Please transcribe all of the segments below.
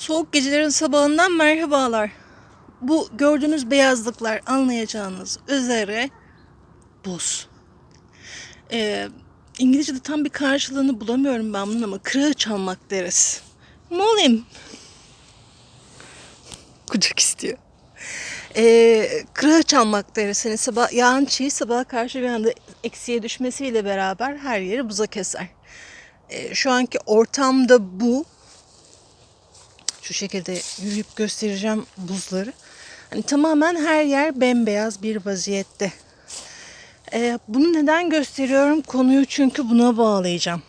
Soğuk gecelerin sabahından merhabalar. Bu gördüğünüz beyazlıklar anlayacağınız üzere buz. Ee, İngilizce'de tam bir karşılığını bulamıyorum ben bunun ama kırığı çalmak deriz. Molim. Kucak istiyor. Ee, kırığı çalmak deriz. Hani sabah, yağın çiğ sabaha karşı bir anda eksiye düşmesiyle beraber her yeri buza keser. Ee, şu anki ortamda bu. Şu şekilde yürüyüp göstereceğim buzları. Hani tamamen her yer bembeyaz bir vaziyette. Ee, bunu neden gösteriyorum? Konuyu çünkü buna bağlayacağım.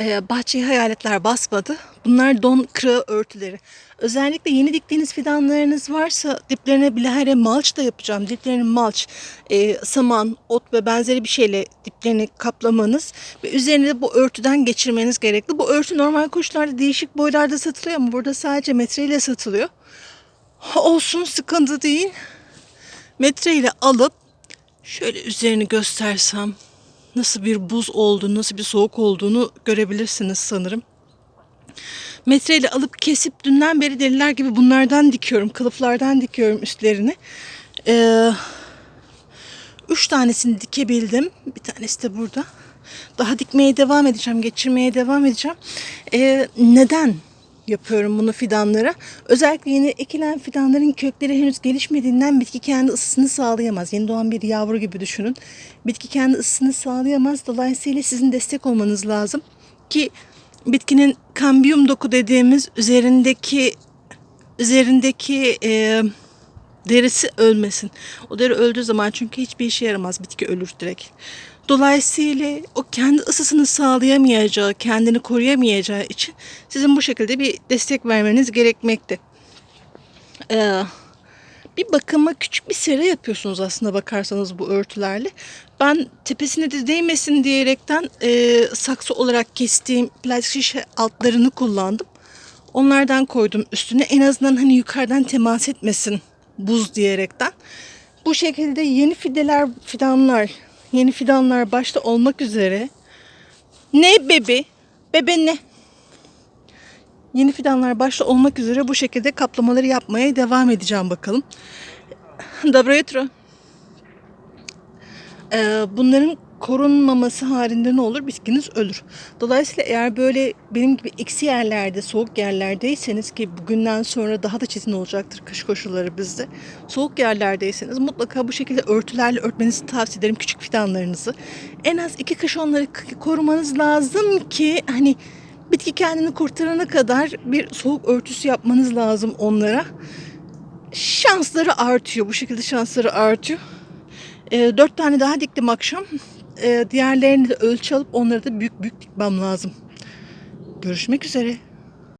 Ee, bahçeyi hayaletler basmadı. Bunlar don kırığı örtüleri. Özellikle yeni diktiğiniz fidanlarınız varsa diplerine bilahare malç da yapacağım. Diplerini malç, e, saman, ot ve benzeri bir şeyle diplerini kaplamanız ve üzerine de bu örtüden geçirmeniz gerekli. Bu örtü normal koşullarda değişik boylarda satılıyor ama burada sadece metreyle satılıyor. Olsun sıkıntı değil. Metreyle alıp şöyle üzerini göstersem nasıl bir buz olduğunu, nasıl bir soğuk olduğunu görebilirsiniz sanırım. Metreyle alıp kesip dünden beri deliler gibi bunlardan dikiyorum. Kılıflardan dikiyorum üstlerini. Ee, üç tanesini dikebildim. Bir tanesi de burada. Daha dikmeye devam edeceğim, geçirmeye devam edeceğim. Ee, neden yapıyorum bunu fidanlara? Özellikle yeni ekilen fidanların kökleri henüz gelişmediğinden bitki kendi ısısını sağlayamaz. Yeni doğan bir yavru gibi düşünün. Bitki kendi ısısını sağlayamaz. Dolayısıyla sizin destek olmanız lazım ki bitkinin kambiyum doku dediğimiz üzerindeki üzerindeki e, derisi ölmesin. O deri öldüğü zaman çünkü hiçbir işe yaramaz. Bitki ölür direkt. Dolayısıyla o kendi ısısını sağlayamayacağı, kendini koruyamayacağı için sizin bu şekilde bir destek vermeniz gerekmekte. Ee, bir bakıma küçük bir sera yapıyorsunuz aslında bakarsanız bu örtülerle. Ben tepesine de değmesin diyerekten e, saksı olarak kestiğim plastik şişe altlarını kullandım. Onlardan koydum üstüne en azından hani yukarıdan temas etmesin buz diyerekten. Bu şekilde yeni fideler, fidanlar, yeni fidanlar başta olmak üzere ne bebe, bebe ne? Yeni fidanlar başta olmak üzere bu şekilde kaplamaları yapmaya devam edeceğim bakalım. Dobro. Ee, bunların korunmaması halinde ne olur? Bitkiniz ölür. Dolayısıyla eğer böyle benim gibi eksi yerlerde, soğuk yerlerdeyseniz ki bugünden sonra daha da çetin olacaktır kış koşulları bizde. Soğuk yerlerdeyseniz mutlaka bu şekilde örtülerle örtmenizi tavsiye ederim küçük fidanlarınızı. En az iki kış onları korumanız lazım ki hani bitki kendini kurtarana kadar bir soğuk örtüsü yapmanız lazım onlara. Şansları artıyor. Bu şekilde şansları artıyor. E, dört tane daha diktim akşam. E, diğerlerini de ölçü alıp onları da büyük büyük dikmem lazım. Görüşmek üzere.